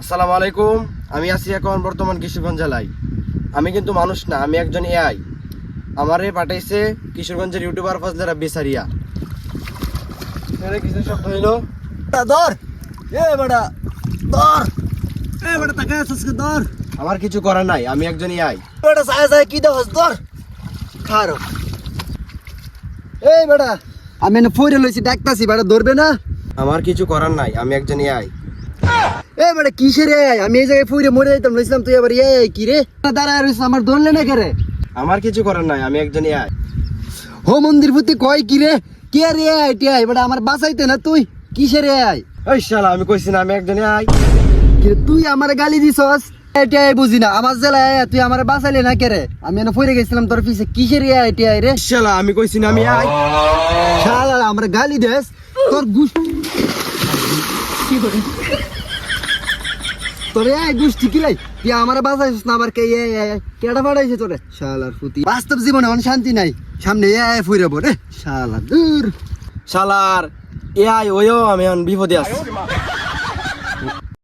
আসসালামু আলাইকুম। আমি আছি এখন বর্তমান কিশোরগঞ্জ জেলায়। আমি কিন্তু মানুষ না আমি একজন এআই আমারে পাঠাইছে কিশোরগঞ্জের ইউটিউবার ফজলে রাব্বি সারিয়া এর কিছু শব্দ হইল? ধর! এ বেটা ধর! এ বেটা তাকে আছিস কে? ধর! আমার কিছু করার নাই আমি একজন এআই বেটা সায় সায় কি দেওয়াস ধর! খারো এই বেটা আমি ফইরে লইছি ডাকতাছি বেটা ধরবে না? আমার কিছু করার নাই আমি একজন এআই বেটা কিসে রে আমি এই জায়গায় ফইরে মরে যাইতাম লইছিলাম তুই আবার এই কি রে? দাঁড়ায় রইছিস আমার ধরলে না কে রে আমার কিছু করার নাই আমি একজন এআই। হো মন্দির প্রতি কয় কি রে? কে রে আই টি আই বেটা আমার বাঁচাইতে না তুই? কিসে রে আই ওই শালা আমি কইছি না আমি একজন এআই। কি তুই আমার গালি দিছস? এটি আই বুঝি না। আমার জেলায় তুই আমার বাঁচাইলে না কে রে আমি এনে ফইরে গেছিলাম তোর পিছে। কিসে রে আই আই রে? শালা আমি কইছি না আমি এআই। শালা আমার গালি দেস? তোর গুষ্টি তোরে এই গুষ্টি কিলাই? তুই আমার বাজাইস না আমার কে? এ এ, এ, কেডা পাঠাইছে তোরে? শালার ফুতি। বাস্তব জীবনে অন শান্তি নাই। সামনে এ এ ফুইরে রে শালা দূর। শালার আই ওয়ো আমি অন বিপদে আছি।